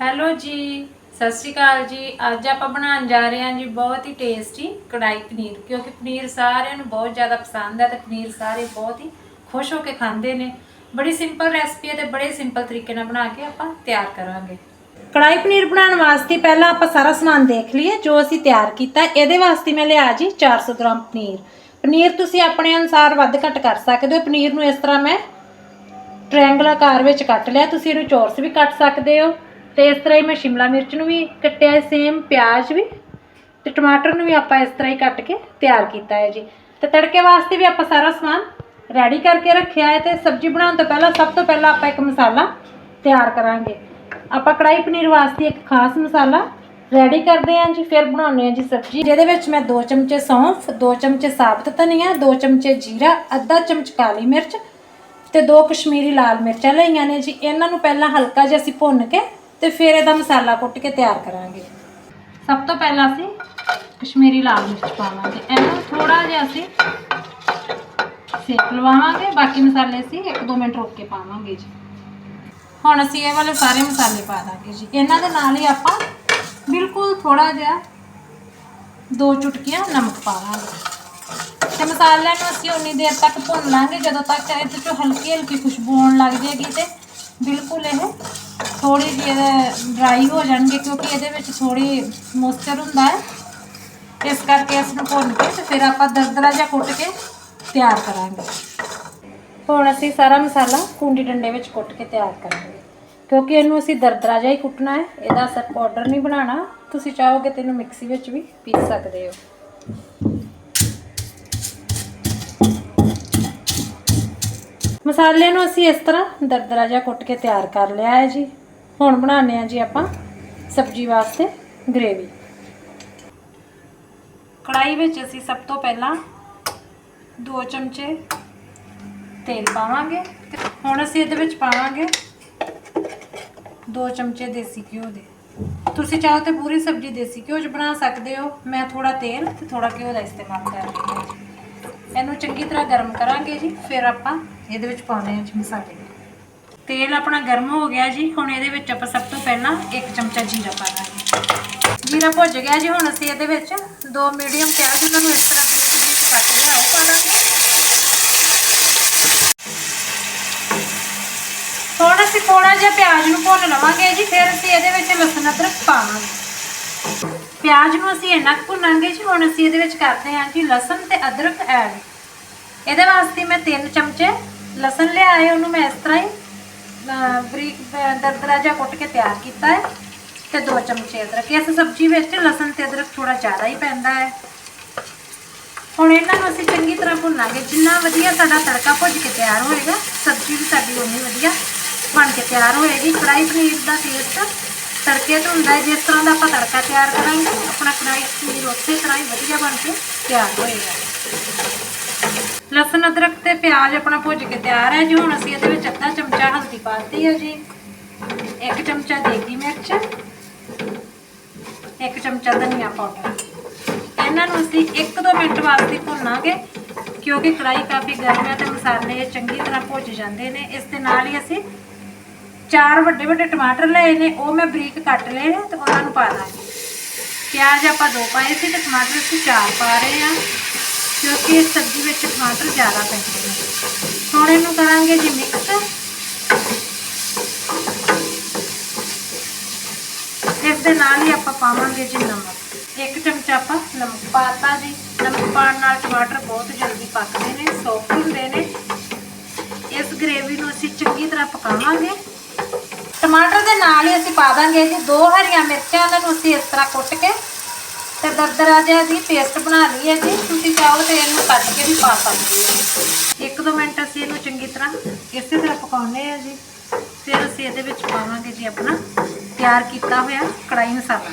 Hello ਜੀ, ਸਤਿ ਸ਼੍ਰੀ ਅਕਾਲ ਜੀ। ਅੱਜ ਆਪਾਂ ਬਣਾਉਣ ਜਾ ਰਹੇ ਹਾਂ ਜੀ ਬਹੁਤ ਹੀ ਟੇਸਟੀ ਕੜਾਈ ਪਨੀਰ, ਕਿਉਂਕਿ ਪਨੀਰ ਸਾਰਿਆਂ ਨੂੰ ਬਹੁਤ ਜ਼ਿਆਦਾ ਪਸੰਦ ਹੈ ਤੇ ਪਨੀਰ ਸਾਰੇ ਬਹੁਤ ਹੀ ਖੁਸ਼ ਹੋ ਕੇ ਖਾਂਦੇ ਨੇ। ਬੜੀ ਸਿੰਪਲ ਰੈਸਪੀ ਹੈ ਤੇ ਬੜੇ ਸਿੰਪਲ ਤਰੀਕੇ ਨਾਲ ਬਣਾ ਕੇ ਆਪਾਂ ਤਿਆਰ ਕਰਾਂਗੇ। ਕੜਾਈ ਪਨੀਰ ਬਣਾਉਣ ਵਾਸਤੇ ਪਹਿਲਾਂ ਆਪਾਂ ਸਾਰਾ ਸਮਾਨ ਦੇਖ ਲਈਏ, ਜੋ ਅਸੀਂ ਤਿਆਰ ਕੀਤਾ। ਇਹਦੇ ਵਾਸਤੇ ਮੈਂ ਲਿਆ ਜੀ 400 ਗ੍ਰਾਮ ਪਨੀਰ। ਪਨੀਰ ਤੁਸੀਂ ਆਪਣੇ ਅਨੁਸਾਰ ਵੱਧ ਘੱਟ ਕਰ ਸਕਦੇ ਹੋ। ਪਨੀਰ ਨੂੰ ਇਸ ਤਰ੍ਹਾਂ ਮੈਂ ਟ੍ਰਾਇੰਗਲ ਆਕਾਰ ਵਿੱਚ ਕੱਟ ਲਿਆ। ਤੁਸੀਂ ਇਹਨੂੰ ਚੌਰਸ ਵੀ ਕੱਟ ਸਕਦੇ ਹੋ। ਤੇ ਇਸ ਤਰ੍ਹਾਂ ਹੀ ਮੈਂ ਸ਼ਿਮਲਾ ਮਿਰਚ ਨੂੰ ਵੀ ਕੱਟਿਆ ਹੈ ਸੇਮ ਪਿਆਜ਼ ਵੀ ਤੇ ਟਮਾਟਰ ਨੂੰ ਵੀ ਆਪਾਂ ਇਸ ਤਰ੍ਹਾਂ ਹੀ ਕੱਟ ਕੇ ਤਿਆਰ ਕੀਤਾ ਹੈ ਜੀ। ਤੇ ਤੜਕੇ ਵਾਸਤੇ ਵੀ ਆਪਾਂ ਸਾਰਾ ਸਮਾਨ ਰੈਡੀ ਕਰਕੇ ਰੱਖਿਆ ਹੈ ਤੇ ਸਬਜ਼ੀ ਬਣਾਉਣ ਤੋਂ ਪਹਿਲਾਂ ਸਭ ਤੋਂ ਪਹਿਲਾਂ ਆਪਾਂ ਇੱਕ ਮਸਾਲਾ ਤਿਆਰ ਕਰਾਂਗੇ। ਆਪਾਂ ਕੜਾਈ ਪਨੀਰ ਵਾਸਤੇ ਇੱਕ ਖਾਸ ਮਸਾਲਾ ਰੈਡੀ ਕਰਦੇ ਹਾਂ ਜੀ, ਫਿਰ ਬਣਾਉਂਦੇ ਹਾਂ ਜੀ ਸਬਜ਼ੀ। ਜਿਹਦੇ ਵਿੱਚ ਮੈਂ 2 ਚਮਚੇ ਸੌਂਫ 2 ਚਮਚੇ ਸਾਬਤ ਧਨੀਆ 2 ਚਮਚੇ ਜੀਰਾ, ਅੱਧਾ ਚਮਚ ਕਾਲੀ ਮਿਰਚ ਤੇ ਦੋ ਕਸ਼ਮੀਰੀ ਲਾਲ ਮਿਰਚਾਂ ਲਈਆਂ ਨੇ ਜੀ। ਇਹਨਾਂ ਨੂੰ ਪਹਿਲਾਂ ਹਲਕਾ ਜਿਹਾ ਅਸੀਂ ਭੁੰਨ ਕੇ ਤੇ ਫਿਰ ਇਹਦਾ ਮਸਾਲਾ ਕੁੱਟ ਕੇ ਤਿਆਰ ਕਰਾਂਗੇ। ਸਭ ਤੋਂ ਪਹਿਲਾਂ ਅਸੀਂ ਕਸ਼ਮੀਰੀ ਲਾਲ ਮਿਰਚ ਪਾਵਾਂਗੇ। ਇਹਨੂੰ ਥੋੜਾ ਜਿਹਾ ਅਸੀਂ ਸੇਕ ਲਵਾਵਾਂਗੇ। ਬਾਕੀ ਮਸਾਲੇ ਅਸੀਂ 1-2 ਮਿੰਟ ਰੁਕ ਕੇ ਪਾਵਾਂਗੇ ਜੀ। ਹੁਣ ਅਸੀਂ ਇਹ ਵਾਲੇ ਸਾਰੇ ਮਸਾਲੇ ਪਾ ਦਾਂਗੇ ਜੀ। ਇਹਨਾਂ ਦੇ ਨਾਲ ਹੀ ਆਪਾਂ ਬਿਲਕੁਲ ਥੋੜਾ ਜਿਹਾ ਦੋ ਚੁਟਕੀਆਂ ਨਮਕ ਪਾਵਾਂਗੇ ਤੇ ਮਸਾਲਿਆਂ ਨੂੰ ਅਸੀਂ ਉਨੀ ਦੇਰ ਤੱਕ ਭੁੰਨ ਲਾਂਗੇ। ਜਦੋਂ ਤੱਕ ਇਹਦੇ ਚੋਂ ਹਲਕੀ ਹਲਕੀ ਖੁਸ਼ਬੂ ਆਉਣ ਲੱਗ ਜਾਏਗੀ ਤੇ ਬਿਲਕੁਲ ਇਹ ਥੋੜੀ ਜਿਹੀ ਡਰਾਈ ਹੋ ਜਾਣਗੇ ਕਿਉਂਕਿ ਇਹਦੇ ਵਿੱਚ ਥੋੜੀ ਮੋਇਸਚਰ ਹੁੰਦਾ ਹੈ। ਇਸ ਕਰਕੇ ਇਸ ਨੂੰ ਭੁੰਨ ਕੇ ਤੇ ਫਿਰ ਆਪਾਂ ਦਰਦਰਾ ਜਿਹਾ ਕੁੱਟ ਕੇ ਤਿਆਰ ਕਰਾਂਗੇ। ਹੁਣ ਅਸੀਂ ਸਾਰਾ ਮਸਾਲਾ ਕੁੰਡੀ ਡੰਡੇ ਵਿੱਚ ਕੁੱਟ ਕੇ ਤਿਆਰ ਕਰਾਂਗੇ। ਕਿਉਂਕਿ ਇਹਨੂੰ ਅਸੀਂ ਦਰਦਰਾ ਜਿਹਾ ਹੀ ਕੁੱਟਣਾ ਹੈ। ਇਹਦਾ ਅਸਰ ਪਾਊਡਰ ਨਹੀਂ ਬਣਾਉਣਾ। ਤੁਸੀਂ ਚਾਹੋਗੇ ਤੇ ਇਹਨੂੰ ਮਿਕਸੀ ਵਿੱਚ ਵੀ ਪੀਸ ਸਕਦੇ ਹੋ। ਮਸਾਲੇ ਨੂੰ ਅਸੀਂ ਇਸ ਤਰ੍ਹਾਂ ਦਰਦਰਾ ਜਿਹਾ ਕੁੱਟ ਕੇ ਤਿਆਰ ਕਰ ਲਿਆ ਹੈ ਜੀ। ਹੁਣ ਬਣਾਉਂਦੇ ਆ ਜੀ ਆਪਾਂ ਸਬਜ਼ੀ ਵਾਸਤੇ ਗ੍ਰੇਵੀ ਕੜਾਈ ਵਿੱਚ ਅਸੀਂ ਸਭ ਤੋਂ ਪਹਿਲਾਂ 2 ਚਮਚੇ ਤੇਲ ਪਾਵਾਂਗੇ ਤੇ ਹੁਣ ਅਸੀਂ ਇਹਦੇ ਵਿੱਚ ਪਾਵਾਂਗੇ 2 ਚਮਚੇ ਦੇਸੀ ਘਿਓ ਦੇ। ਤੁਸੀਂ ਚਾਹੋ ਤੇ ਪੂਰੀ ਸਬਜ਼ੀ ਦੇਸੀ ਘਿਓ 'ਚ ਬਣਾ ਸਕਦੇ ਹੋ। ਮੈਂ ਥੋੜਾ ਤੇਲ ਤੇ ਥੋੜਾ ਘਿਓ ਦਾ ਇਸਤੇਮਾਲ ਕਰ ਰਹੀ ਹਾਂ ਇਹਨੂੰ ਚੰਗੀ ਤਰ੍ਹਾਂ ਗਰਮ ਕਰਾਂਗੇ ਜੀ, ਫਿਰ ਆਪਾਂ ਇਹਦੇ ਵਿੱਚ ਪਾਉਣੇ ਆ ਜੀ ਮਸਾਲੇ ਤੇਲ ਆਪਣਾ ਗਰਮ ਹੋ ਗਿਆ ਜੀ, ਹੁਣ ਇਹਦੇ ਵਿੱਚ ਆਪਾਂ ਸਭ ਤੋਂ ਪਹਿਲਾਂ 1 ਚਮਚਾ ਜੀਰਾ ਪਾ ਦਾਂਗੇ। ਜੀਰਾ ਭੁੱਜ ਗਿਆ ਜੀ, ਹੁਣ ਅਸੀਂ ਇਹਦੇ ਵਿੱਚ ਦੋ ਮੀਡੀਅਮ ਪਿਆਜ਼, ਉਹਨਾਂ ਨੂੰ ਇਸ ਤਰ੍ਹਾਂ ਬਰੀਕ ਬਰੀਕ ਕੱਟ ਲਿਆ ਉਹ ਪਾ ਦਾਂਗੇ। ਹੁਣ ਅਸੀਂ ਥੋੜਾ ਜਿਹਾ ਪਿਆਜ਼ ਨੂੰ ਭੁੰਨ ਲਵਾਂਗੇ ਜੀ, ਫਿਰ ਅਸੀਂ ਇਹਦੇ ਵਿੱਚ ਲਸਣ ਅਦਰਕ ਪਾਵਾਂਗੇ। ਪਿਆਜ਼ ਨੂੰ ਅਸੀਂ ਇੰਨਾ ਕੁ ਭੁੰਨਾਂਗੇ ਜੀ, ਹੁਣ ਅਸੀਂ ਇਹਦੇ ਵਿੱਚ ਕਰਦੇ ਹਾਂ ਜੀ ਲਸਣ ਤੇ ਅਦਰਕ ਐਡ। ਇਹਦੇ ਵਾਸਤੇ ਮੈਂ 3 ਚਮਚੇ ਲਸਣ ਲਿਆਏ ਉਹਨੂੰ ਮੈਂ ਇਸ ਤਰ੍ਹਾਂ ਹੀ ਬਰੀਕ ਅਹ, ਦਰਦਰਾ ਜਿਹਾ ਕੁੱਟ ਕੇ ਤਿਆਰ ਕੀਤਾ ਹੈ ਤੇ 2 ਚਮਚੇ ਅਦਰਕ। ਇਸ ਸਬਜ਼ੀ ਵਿੱਚ ਲਸਣ ਤੇ ਅਦਰਕ ਥੋੜਾ ਜ਼ਿਆਦਾ ਹੀ ਪੈਂਦਾ ਹੈ। ਹੁਣ ਇਹਨਾਂ ਨੂੰ ਅਸੀਂ ਚੰਗੀ ਤਰ੍ਹਾਂ ਭੁੰਨਾਂਗੇ। ਜਿੰਨਾ ਵਧੀਆ ਸਾਡਾ ਤੜਕਾ ਭੁੱਜ ਕੇ ਤਿਆਰ ਹੋਏਗਾ ਸਬਜ਼ੀ ਵੀ ਸਾਡੀ ਉਨੀ ਵਧੀਆ ਬਣ ਕੇ ਤਿਆਰ ਹੋਏਗੀ। ਕੜਾਈ ਪਨੀਰ ਦਾ ਟੇਸਟ ਤੜਕੇ ਤੋਂ ਹੁੰਦਾ ਹੈ ਜਿਸ ਤਰ੍ਹਾਂ ਦਾ ਆਪਾਂ ਤੜਕਾ ਤਿਆਰ ਕਰਾਂਗੇ ਆਪਣਾ ਕੜਾਈ ਪਨੀਰ ਉਸੇ ਤਰ੍ਹਾਂ ਹੀ ਵਧੀਆ ਬਣ ਕੇ ਤਿਆਰ ਹੋਏਗਾ। ਲਸਣ, ਅਦਰਕ ਤੇ ਪਿਆਜ਼ ਆਪਣਾ ਭੁੱਜ ਕੇ ਤਿਆਰ ਹੈ ਜੀ। ਹੁਣ ਅਸੀਂ ਇਹਦੇ ਵਿੱਚ ਅੱਧਾ ਚਮਚਾ ਹਲਦੀ ਪਾਤੀ ਹੈ ਜੀ। ਇੱਕ ਚਮਚਾ ਦੇਗੀ ਮਿਰਚ, ਇੱਕ ਚਮਚਾ ਧਨੀਆ ਪਾਊਡਰ। ਇਹਨਾਂ ਨੂੰ ਅਸੀਂ 1-2 ਮਿੰਟ ਵਾਸਤੇ ਭੁੰਨਾਂਗੇ, ਕਿਉਂਕਿ ਕੜਾਈ ਕਾਫੀ ਗਰਮ ਹੈ ਤੇ ਮਸਾਲੇ ਚੰਗੀ ਤਰ੍ਹਾਂ ਭੁੱਜ ਜਾਂਦੇ ਨੇ। ਇਸ ਦੇ ਨਾਲ ਹੀ ਅਸੀਂ ਚਾਰ ਵੱਡੇ ਵੱਡੇ ਟਮਾਟਰ ਲਏ ਨੇ, ਉਹ ਮੈਂ ਬਰੀਕ ਕੱਟ ਲਏ ਨੇ ਤੇ ਉਹਨਾਂ ਨੂੰ ਪਾ ਦਾਂਗੇ। ਪਿਆਜ਼ ਆਪਾਂ ਦੋ ਪਾਏ ਸੀ ਤੇ ਟਮਾਟਰ ਅਸੀਂ ਚਾਰ ਪਾ ਰਹੇ ਹਾਂ। ਕਿਉਂਕਿ ਇਸ ਸਬਜ਼ੀ ਵਿੱਚ ਟਮਾਟਰ ਜ਼ਿਆਦਾ ਪੈਂਦੇ ਨੇ। ਹੁਣ ਇਹਨੂੰ ਕਰਾਂਗੇ ਜੀ ਮਿਕਸ ਇਸ ਦੇ ਨਾਲ ਹੀ ਆਪਾਂ ਪਾਵਾਂਗੇ ਜੀ ਨਮਕ। ਇੱਕ ਚਮਚਾ ਆਪਾਂ ਨਮਕ ਪਾਤਾ ਜੀ। ਨਮਕ ਪਾਉਣ ਨਾਲ ਟਮਾਟਰ ਬਹੁਤ ਜਲਦੀ ਪੱਕਦੇ ਨੇ ਸੌਫਟ ਹੁੰਦੇ ਨੇ। ਇਸ ਗ੍ਰੇਵੀ ਨੂੰ ਅਸੀਂ ਚੰਗੀ ਤਰ੍ਹਾਂ ਪਕਾਵਾਂਗੇ। ਟਮਾਟਰ ਦੇ ਨਾਲ ਹੀ ਅਸੀਂ ਪਾ ਦਾਂਗੇ ਜੀ ਦੋ ਹਰੀਆਂ ਮਿਰਚਾਂ, ਉਹਨਾਂ ਨੂੰ ਅਸੀਂ ਇਸ ਤਰ੍ਹਾਂ ਕੁੱਟ ਕੇ ਤੇ ਦਰਦਰਾ ਜਿਹਾ ਦੀ ਪੇਸਟ ਬਣਾ ਲਈ ਹੈ ਜੀ। ਤੁਸੀਂ ਚਾਹੋ ਤੇ ਇਹਨੂੰ ਕੱਟ ਕੇ ਵੀ ਪਾ ਸਕਦੇ ਹੋ। ਇੱਕ ਦੋ ਮਿੰਟ ਅਸੀਂ ਇਹਨੂੰ ਚੰਗੀ ਤਰ੍ਹਾਂ ਇਸੇ ਤਰ੍ਹਾਂ ਪਕਾਉਣੇ ਆ ਜੀ। ਫਿਰ ਅਸੀਂ ਇਹਦੇ ਵਿੱਚ ਪਾਵਾਂਗੇ ਜੀ ਆਪਣਾ ਤਿਆਰ ਕੀਤਾ ਹੋਇਆ ਕੜਾਈ ਮਸਾਲਾ।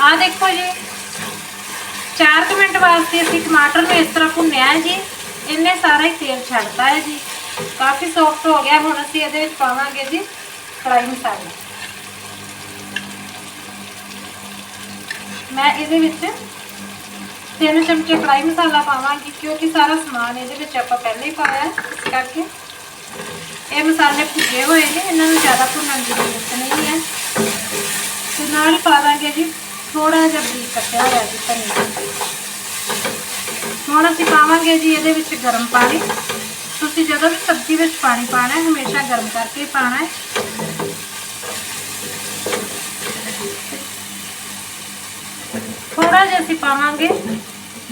ਆ ਦੇਖੋ ਜੀ 4 ਮਿੰਟ ਵਾਸਤੇ ਅਸੀਂ ਟਮਾਟਰ ਨੂੰ ਇਸ ਤਰ੍ਹਾਂ ਭੁੰਨਿਆ ਹੈ ਜੀ। ਇਹਨੇ ਸਾਰਾ ਹੀ ਤੇਲ ਛੱਡਤਾ ਹੈ ਜੀ। ਕਾਫੀ ਸੌਫਟ ਹੋ ਗਿਆ, ਹੁਣ ਅਸੀਂ ਇਹਦੇ ਵਿੱਚ ਪਾਵਾਂਗੇ ਜੀ ਕੜਾਈ ਮਸਾਲਾ। ਮੈਂ ਇਹਦੇ ਵਿੱਚ ਤਿੰਨ ਚਮਚੇ ਕੜਾਈ ਮਸਾਲਾ ਪਾਵਾਂਗੀ, ਕਿਉਂਕਿ ਸਾਰਾ ਸਮਾਨ ਇਹਦੇ ਵਿੱਚ ਆਪਾਂ ਪਹਿਲਾਂ ਹੀ ਪਾਇਆ ਇਸ ਕਰਕੇ। ਇਹ ਮਸਾਲੇ ਭੁੱਜੇ ਹੋਏ ਨੇ, ਇਹਨਾਂ ਨੂੰ ਜ਼ਿਆਦਾ ਭੁੰਨਣ ਦੀ ਜ਼ਰੂਰਤ ਨਹੀਂ ਹੈ। ਤੇ ਨਾਲ ਹੀ ਪਾ ਦਾਂਗੇ ਜੀ ਥੋੜਾ ਜਿਹਾ ਬਰੀਕ ਕੱਟਿਆ ਹੋਇਆ ਜੀ ਧਨੀਆ। ਹੁਣ ਅਸੀਂ ਪਾਵਾਂਗੇ ਜੀ ਇਹਦੇ ਵਿੱਚ ਗਰਮ ਪਾਣੀ। ਤੁਸੀਂ ਜਦੋਂ ਵੀ ਸਬਜ਼ੀ ਵਿੱਚ ਪਾਣੀ ਪਾਣਾ ਹੈ, ਹਮੇਸ਼ਾ ਗਰਮ ਕਰਕੇ ਹੀ ਪਾਣਾ ਹੈ। ਥੋੜਾ ਜਿਹਾ ਅਸੀਂ ਪਾਵਾਂਗੇ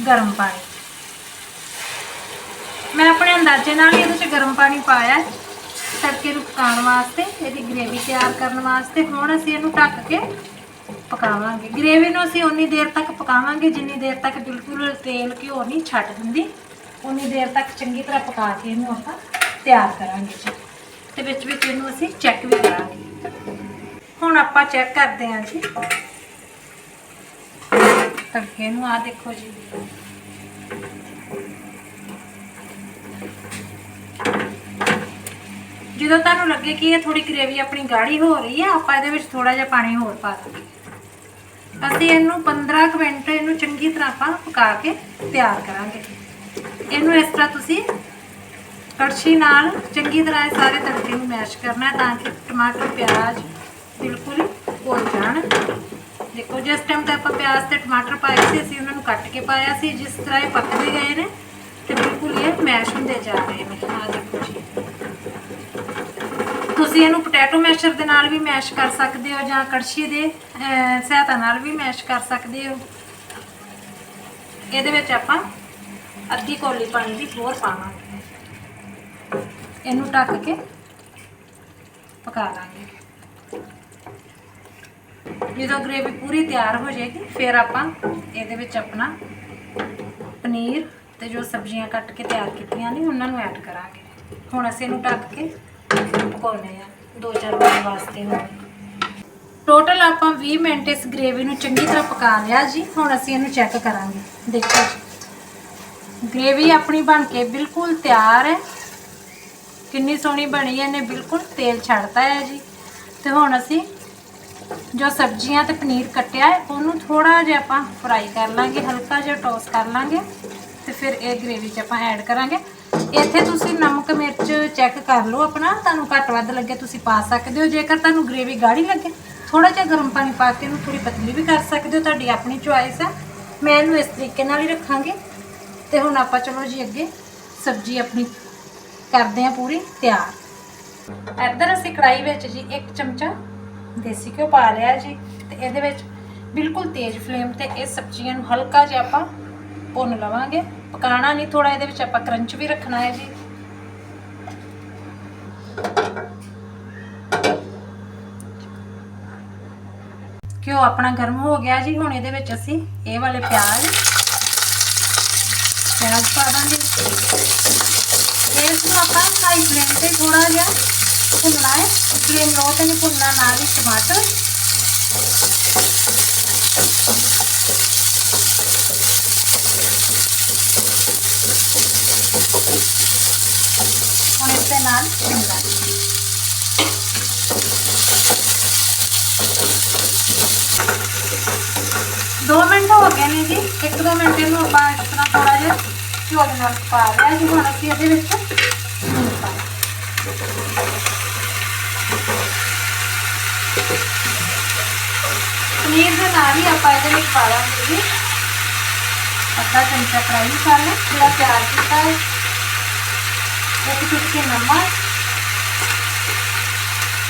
ਗਰਮ ਪਾਣੀ। ਮੈਂ ਆਪਣੇ ਅੰਦਾਜ਼ੇ ਨਾਲ ਹੀ ਇਹਦੇ 'ਚ ਗਰਮ ਪਾਣੀ ਪਾਇਆ ਤੜਕੇ ਨੂੰ ਪਕਾਉਣ ਵਾਸਤੇ, ਇਹਦੀ ਗ੍ਰੇਵੀ ਤਿਆਰ ਕਰਨ ਵਾਸਤੇ। ਹੁਣ ਅਸੀਂ ਇਹਨੂੰ ਢੱਕ ਕੇ ਪਕਾਵਾਂਗੇ। ਗ੍ਰੇਵੀ ਨੂੰ ਅਸੀਂ ਉਨੀ ਦੇਰ ਤੱਕ ਪਕਾਵਾਂਗੇ, ਜਿੰਨੀ ਦੇਰ ਤੱਕ ਬਿਲਕੁਲ ਤੇਲ ਘਿਓ ਨਹੀਂ ਛੱਡ ਦਿੰਦੀ ਉਨੀ ਦੇਰ ਤੱਕ ਚੰਗੀ ਤਰ੍ਹਾਂ ਪਕਾ ਕੇ ਇਹਨੂੰ ਆਪਾਂ ਤਿਆਰ ਕਰਾਂਗੇ। ਜੀ ਤੇ ਵਿੱਚ ਵਿੱਚ ਇਹਨੂੰ ਅਸੀਂ ਚੈੱਕ ਵੀ ਕਰਾਂਗੇ। ਹੁਣ ਆਪਾਂ ਚੈੱਕ ਕਰਦੇ ਹਾਂ ਜੀ। ਤੜਕੇ ਨੂੰ ਆ ਦੇਖੋ ਜੀ। ਜਦੋਂ ਤੁਹਾਨੂੰ ਲੱਗੇ ਕਿ ਇਹ ਥੋੜੀ ਗ੍ਰੇਵੀ ਆਪਣੀ ਗਾੜੀ ਹੋ ਰਹੀ ਹੈ, ਆਪਾਂ ਇਹਦੇ ਵਿੱਚ ਥੋੜਾ ਜਿਹਾ ਪਾਣੀ ਹੋਰ ਪਾ ਦਾਂਗੇ ਅਸੀਂ ਇਹਨੂੰ 15 ਕੁ ਮਿੰਟ ਇਹਨੂੰ ਚੰਗੀ ਤਰ੍ਹਾਂ ਆਪਾਂ ਪਕਾ ਕੇ ਤਿਆਰ ਕਰਾਂਗੇ। ਇਹਨੂੰ ਇਸ ਤਰ੍ਹਾਂ ਤੁਸੀਂ ਕੜਛੀ ਨਾਲ ਚੰਗੀ ਤਰ੍ਹਾਂ ਇਹ ਸਾਰੇ ਤੜਕੇ ਨੂੰ ਮੈਸ਼ ਕਰਨਾ ਤਾਂ ਕਿ ਟਮਾਟਰ, ਪਿਆਜ਼ ਬਿਲਕੁਲ ਹੀ ਜਾਣ। ਦੇਖੋ ਜਿਸ ਟਾਈਮ ਤੇ ਆਪਾਂ ਪਿਆਜ਼ ਤੇ ਟਮਾਟਰ ਪਾਏ ਸੀ, ਅਸੀਂ ਉਹਨਾਂ ਨੂੰ ਕੱਟ ਕੇ ਪਾਇਆ ਸੀ, ਜਿਸ ਤਰ੍ਹਾਂ ਇਹ ਪੱਕਦੇ ਗਏ ਨੇ ਤੇ ਬਿਲਕੁਲ ਇਹ ਮੈਸ਼ ਹੁੰਦੇ ਜਾ ਰਹੇ ਨੇ। ਆ ਦੇਖੋ ਜੀ। ਤੁਸੀਂ ਇਹਨੂੰ ਪੋਟੈਟੋ ਮੈਸ਼ਰ ਦੇ ਨਾਲ ਵੀ ਮੈਸ਼ ਕਰ ਸਕਦੇ ਹੋ ਜਾਂ ਕੜਛੀ ਦੇ ਸਹਾਇਤਾ ਨਾਲ ਵੀ ਮੈਸ਼ ਕਰ ਸਕਦੇ ਹੋ। ਇਹਦੇ ਵਿੱਚ ਆਪਾਂ ਅੱਧੀ ਕੌਲੀ ਪਾਣੀ ਦੀ ਹੋਰ ਪਾਵਾਂਗੇ। ਇਹਨੂੰ ਢੱਕ ਕੇ ਪਕਾ ਲਾਂਗੇ। ਜਦੋਂ ਗ੍ਰੇਵੀ ਪੂਰੀ ਤਿਆਰ ਹੋ ਜਾਏਗੀ, ਫਿਰ ਆਪਾਂ ਇਹਦੇ ਵਿੱਚ ਆਪਣਾ ਪਨੀਰ ਤੇ ਜੋ ਸਬਜ਼ੀਆਂ ਕੱਟ ਕੇ ਤਿਆਰ ਕੀਤੀਆਂ ਨੇ, ਉਹਨਾਂ ਨੂੰ ਐਡ ਕਰਾਂਗੇ। ਹੁਣ ਅਸੀਂ ਇਹਨੂੰ ਢੱਕ ਕੇ ਪਕਾਉਣੇ ਆ ਦੋ ਚਾਰ ਮਿੰਟ ਵਾਸਤੇ ਹੁਣ ਟੋਟਲ ਆਪਾਂ 20 ਮਿੰਟ ਇਸ ਗ੍ਰੇਵੀ ਨੂੰ ਚੰਗੀ ਤਰ੍ਹਾਂ ਪਕਾ ਲਿਆ ਜੀ। ਹੁਣ ਅਸੀਂ ਇਹਨੂੰ ਚੈੱਕ ਕਰਾਂਗੇ। ਦੇਖੋ ਜੀ ਗ੍ਰੇਵੀ ਆਪਣੀ ਬਣ ਕੇ ਬਿਲਕੁਲ ਤਿਆਰ ਹੈ। ਕਿੰਨੀ ਸੋਹਣੀ ਬਣੀ ਹੈ, ਇਹਨੇ ਬਿਲਕੁਲ ਤੇਲ ਛੱਡਤਾ ਹੈ ਜੀ। ਤੇ ਹੁਣ ਅਸੀਂ ਜੋ ਸਬਜ਼ੀਆਂ ਤੇ ਪਨੀਰ ਕੱਟਿਆ ਹੈ, ਉਹਨੂੰ ਥੋੜਾ ਜਿਹਾ ਆਪਾਂ ਫਰਾਈ ਕਰ ਲਾਂਗੇ, ਹਲਕਾ ਜਿਹਾ ਟੋਸ ਕਰ ਲਾਂਗੇ ਤੇ ਫਿਰ ਇਹ ਗ੍ਰੇਵੀ 'ਚ ਆਪਾਂ ਐਡ ਕਰਾਂਗੇ। ਇੱਥੇ ਤੁਸੀਂ ਨਮਕ ਮਿਰਚ ਚੈੱਕ ਕਰ ਲਓ ਆਪਣਾ, ਤੁਹਾਨੂੰ ਘੱਟ ਵੱਧ ਲੱਗੇ ਤੁਸੀਂ ਪਾ ਸਕਦੇ ਹੋ। ਜੇਕਰ ਤੁਹਾਨੂੰ ਗ੍ਰੇਵੀ ਗਾੜੀ ਲੱਗੇ ਥੋੜਾ ਜਿਹਾ ਗਰਮ ਪਾਣੀ ਪਾ ਕੇ ਇਹਨੂੰ ਥੋੜੀ ਪਤਲੀ ਵੀ ਕਰ ਸਕਦੇ ਹੋ, ਤੁਹਾਡੀ ਆਪਣੀ ਚੁਆਇਸ ਹੈ। ਮੈਂ ਇਹਨੂੰ ਇਸ ਤਰੀਕੇ ਨਾਲ ਹੀ ਰੱਖਾਂਗੀ। ਤੇ ਹੁਣ ਆਪਾਂ ਚਲੋ ਜੀ ਅੱਗੇ ਸਬਜ਼ੀ ਆਪਣੀ ਕਰਦੇ ਹਾਂ ਪੂਰੀ ਤਿਆਰ। ਇੱਧਰ ਅਸੀਂ ਕੜਾਈ ਵਿੱਚ ਜੀ ਇੱਕ ਚਮਚਾ ਦੇਸੀ ਘਿਓ ਪਾ ਲਿਆ ਜੀ ਤੇ ਇਹਦੇ ਵਿੱਚ ਬਿਲਕੁਲ ਤੇਜ਼ ਫਲੇਮ ਤੇ ਇਹ ਸਬਜ਼ੀਆਂ ਨੂੰ ਹਲਕਾ ਜਿਹਾ ਆਪਾਂ ਭੁੰਨ ਲਵਾਂਗੇ। ਪਕਾਣਾ ਨਹੀਂ ਥੋੜਾ ਇਹਦੇ ਵਿੱਚ ਆਪਾਂ ਕਰੰਚ ਵੀ ਰੱਖਣਾ ਹੈ ਜੀ। ਘਿਓ ਆਪਣਾ ਗਰਮ ਹੋ ਗਿਆ ਜੀ, ਹੁਣ ਇਹਦੇ ਵਿੱਚ ਅਸੀਂ ਇਹ ਵਾਲੇ ਪਿਆਜ਼ ਪਿਆਜ਼ ਪਾ ਦਾਂਗੇ। ਇਸ ਨੂੰ ਆਪਾਂ ਹਾਈ ਫਲੇਮ ਤੇ ਥੋੜਾ ਜਿਹਾ ਭੁੰਨਣਾ ਹੈ। ਫਲੇਮ ਲੋ ਤੇ ਨਹੀਂ ਭੁੰਨਣਾ ਨਾਲ ਹੀ ਟਮਾਟਰ ਹੁਣ ਇਸ ਦੇ ਨਾਲ ਸ਼ਿਮਲਾ ਦੋ ਮਿੰਟ ਹੋ ਗਏ ਨੇ ਜੀ। ਇੱਕ ਦੋ ਮਿੰਟ ਇਹਨੂੰ ਆਪਾਂ ਇਸ ਤਰ੍ਹਾਂ ਥੋੜਾ ਜਿਹਾ ਘਿਓ ਦੇ ਨਾਲ ਪਾ ਲਿਆ ਜੀ। ਹੁਣ ਅਸੀਂ ਇਹਦੇ ਵਿੱਚ ਪਾਣਾ ਪਨੀਰ ਦੇ ਨਾਲ ਹੀ ਆਪਾਂ ਇਹਦੇ ਵਿੱਚ ਪਾ ਲਾਂਗੇ। ਅੱਧਾ ਚਮਚਾ ਫਰਾਈ ਮਸਾਲਾ, ਜਿਹੜਾ ਤਿਆਰ ਕੀਤਾ ਹੈ। ਇੱਕ ਚੁਟਕੀ ਨਮਕ,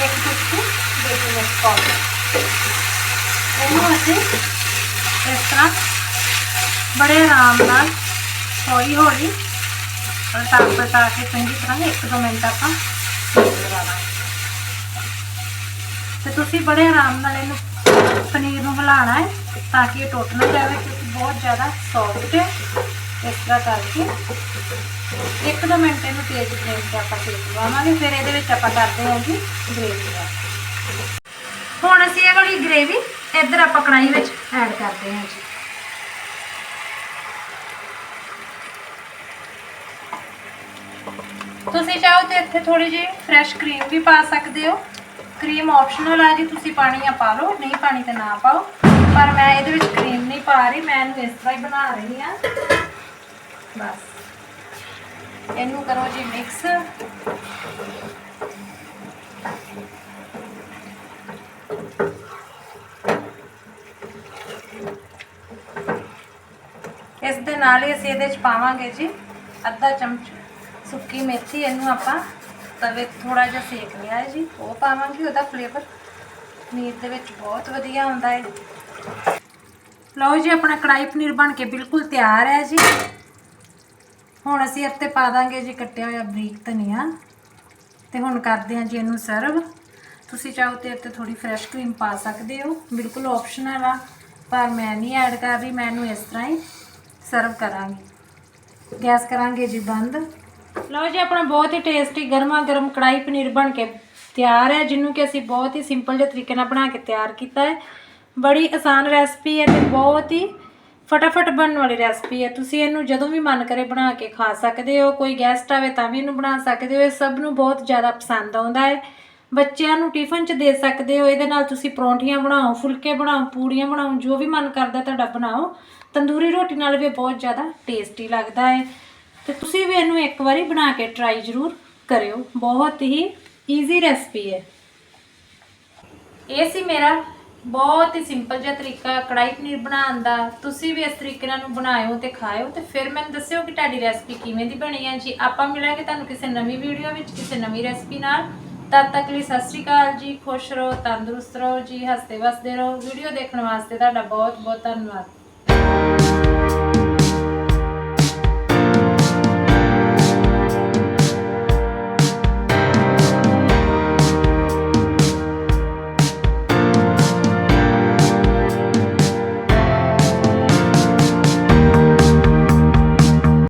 ਇੱਕ ਚੁਟਕੀ ਬੇਕਿੰਗ ਪਾਊਡਰ। ਇਹਨੂੰ ਅਸੀਂ ਇਸ ਤਰ੍ਹਾਂ ਬੜੇ ਆਰਾਮ ਨਾਲ ਹੌਲੀ ਹੌਲੀ ਪਲਟਾ ਪਲਟਾ ਕੇ ਚੰਗੀ ਤਰ੍ਹਾਂ ਇੱਕ ਦੋ ਮਿੰਟ ਆਪਾਂ ਲਗਾਵਾਂਗੇ ਤੇ ਤੁਸੀਂ ਬੜੇ ਆਰਾਮ ਨਾਲ ਇਹਨੂੰ ਹਿਲਾਣਾ ਹੈ ਤਾਂ ਕਿ ਇਹ ਟੁੱਟ ਨਾ ਜਾਵੇ ਕਿਉਂਕਿ ਬਹੁਤ ਜ਼ਿਆਦਾ ਸੌਫਟ ਹੈ। ਇਸ ਤਰ੍ਹਾਂ ਕਰਕੇ ਇੱਕ ਦੋ ਮਿੰਟ ਇਹਨੂੰ ਤੇਜ਼ ਫਲੇਮ ਤੇ ਆਪਾਂ ਸੇਕ ਲਵਾਵਾਂਗੇ ਫਿਰ ਇਹਦੇ ਵਿੱਚ ਆਪਾਂ ਕਰਦੇ ਹਾਂ ਜੀ ਗ੍ਰੇਵੀ ਦਾ। ਹੁਣ ਅਸੀਂ ਇਹ ਵਾਲੀ ਗ੍ਰੇਵੀ ਇੱਧਰ ਆਪਾਂ ਕੜਾਈ ਵਿੱਚ ਐਡ ਕਰਦੇ ਹਾਂ ਜੀ। ਤੁਸੀਂ ਚਾਹੋ ਤੇ ਇੱਥੇ ਥੋੜੀ ਜਿਹੀ ਫਰੈਸ਼ ਕਰੀਮ ਵੀ ਪਾ ਸਕਦੇ ਹੋ। ਕਰੀਮ ਆਪਸ਼ਨਲ ਆ ਜੀ, ਤੁਸੀਂ ਪਾਣੀ ਆ ਪਾ ਲਓ, ਨਹੀਂ ਪਾਣੀ ਤਾਂ ਨਾ ਪਾਓ। ਪਰ ਮੈਂ ਇਹਦੇ ਵਿੱਚ ਕਰੀਮ ਨਹੀਂ ਪਾ ਰਹੀ, ਮੈਂ ਇਹਨੂੰ ਇਸ ਤਰ੍ਹਾਂ ਹੀ ਬਣਾ ਰਹੀ ਆ। ਬਸ। ਇਹਨੂੰ ਕਰੋ ਜੀ ਮਿਕਸ ਇਸ ਦੇ ਨਾਲ ਹੀ ਅਸੀਂ ਇਹਦੇ ਵਿੱਚ ਪਾਵਾਂਗੇ ਜੀ, ਅੱਧਾ ਚਮਚ ਸੁੱਕੀ ਮੇਥੀ, ਇਹਨੂੰ ਆਪਾਂ ਤਵੇ ਥੋੜਾ ਜਿਹਾ ਸੇਕ ਲਿਆ ਹੈ ਜੀ, ਉਹ ਪਾਵਾਂਗੇ ਉਹਦਾ ਫਲੇਵਰ ਪਨੀਰ ਦੇ ਵਿੱਚ ਬਹੁਤ ਵਧੀਆ ਆਉਂਦਾ ਹੈ। ਲਓ ਜੀ, ਆਪਣਾ ਕੜਾਈ ਪਨੀਰ ਬਣ ਕੇ ਬਿਲਕੁਲ ਤਿਆਰ ਹੈ ਜੀ। ਹੁਣ ਅਸੀਂ ਇੱਥੇ ਪਾ ਦਾਂਗੇ ਜੀ ਕੱਟਿਆ ਹੋਇਆ ਬਰੀਕ ਧਨੀਆ। ਤੇ ਹੁਣ ਕਰਦੇ ਹਾਂ ਜੀ ਇਹਨੂੰ ਸਰਵ ਤੁਸੀਂ ਚਾਹੋ ਤੇ ਇੱਥੇ ਥੋੜੀ ਫਰੈਸ਼ ਕਰੀਮ ਪਾ ਸਕਦੇ ਹੋ। ਬਿਲਕੁਲ ਆਪਸ਼ਨਲ ਆ, ਪਰ ਮੈਂ ਨਹੀਂ ਐਡ ਕਰ ਰਹੀ, ਮੈਂ ਇਹਨੂੰ ਇਸ ਤਰ੍ਹਾਂ ਹੀ ਸਰਵ ਕਰਾਂਗੀ। ਗੈਸ ਕਰਾਂਗੇ ਜੀ ਬੰਦ। ਲਓ ਜੀ, ਆਪਣਾ ਬਹੁਤ ਹੀ ਟੇਸਟੀ ਗਰਮਾ ਗਰਮ ਕੜਾਈ ਪਨੀਰ ਬਣ ਕੇ ਤਿਆਰ ਹੈ, ਜਿਹਨੂੰ ਕਿ ਅਸੀਂ ਬਹੁਤ ਹੀ ਸਿੰਪਲ ਜਿਹੇ ਤਰੀਕੇ ਨਾਲ ਬਣਾ ਕੇ ਤਿਆਰ ਕੀਤਾ ਹੈ। ਬੜੀ ਆਸਾਨ ਰੈਸਪੀ ਹੈ ਤੇ ਬਹੁਤ ਹੀ ਫਟਾਫਟ ਬਣਨ ਵਾਲੀ ਰੈਸਪੀ ਹੈ। ਤੁਸੀਂ ਇਹਨੂੰ ਜਦੋਂ ਵੀ ਮਨ ਕਰੇ ਬਣਾ ਕੇ ਖਾ ਸਕਦੇ ਹੋ, ਕੋਈ ਗੈਸਟ ਆਵੇ ਤਾਂ ਵੀ ਇਹਨੂੰ ਬਣਾ ਸਕਦੇ ਹੋ। ਇਹ ਸਭ ਨੂੰ ਬਹੁਤ ਜ਼ਿਆਦਾ ਪਸੰਦ ਆਉਂਦਾ ਹੈ। ਬੱਚਿਆਂ ਨੂੰ ਟਿਫਨ 'ਚ ਦੇ ਸਕਦੇ ਹੋ, ਇਹਦੇ ਨਾਲ ਤੁਸੀਂ ਪਰੌਂਠੀਆਂ ਬਣਾਓ, ਫੁਲਕੇ ਬਣਾਓ, ਪੂੜੀਆਂ ਬਣਾਓ, ਜੋ ਵੀ ਮਨ ਕਰਦਾ ਤੁਹਾਡਾ ਬਣਾਓ। ਤੰਦੂਰੀ ਰੋਟੀ ਨਾਲ ਵੀ ਇਹ ਬਹੁਤ ਜ਼ਿਆਦਾ ਟੇਸਟੀ ਲੱਗਦਾ ਹੈ। ਤੇ ਤੁਸੀਂ ਵੀ ਇਹਨੂੰ ਇੱਕ ਵਾਰੀ ਬਣਾ ਕੇ ਟਰਾਈ ਜ਼ਰੂਰ ਕਰਿਓ। ਬਹੁਤ ਹੀ ਈਜ਼ੀ ਰੈਸਪੀ ਹੈ। ਇਹ ਸੀ ਮੇਰਾ ਬਹੁਤ ਹੀ ਸਿੰਪਲ ਜਿਹਾ ਤਰੀਕਾ ਕੜਾਈ ਪਨੀਰ ਬਣਾਉਣ ਦਾ। ਤੁਸੀਂ ਵੀ ਇਸ ਤਰੀਕੇ ਨਾਲ ਨੂੰ ਬਣਾਇਓ ਤੇ ਖਾਇਓ ਤੇ ਫਿਰ ਮੈਨੂੰ ਦੱਸਿਓ ਕਿ ਤੁਹਾਡੀ ਰੈਸਪੀ ਕਿਵੇਂ ਦੀ ਬਣੀ ਹੈ। ਜੀ ਆਪਾਂ ਮਿਲਾਂਗੇ ਤੁਹਾਨੂੰ ਕਿਸੇ ਨਵੀਂ ਵੀਡੀਓ ਵਿੱਚ, ਕਿਸੇ ਨਵੀਂ ਰੈਸਪੀ ਨਾਲ, ਤਦ ਤੱਕ ਲਈ ਸਤਿ ਸ਼੍ਰੀ ਅਕਾਲ ਜੀ। ਖੁਸ਼ ਰਹੋ, ਤੰਦਰੁਸਤ ਰਹੋ ਜੀ, ਹੱਸਦੇ ਵਸਦੇ ਰਹੋ। ਵੀਡੀਓ ਦੇਖਣ ਵਾਸਤੇ ਤੁਹਾਡਾ ਬਹੁਤ ਬਹੁਤ ਧੰਨਵਾਦ।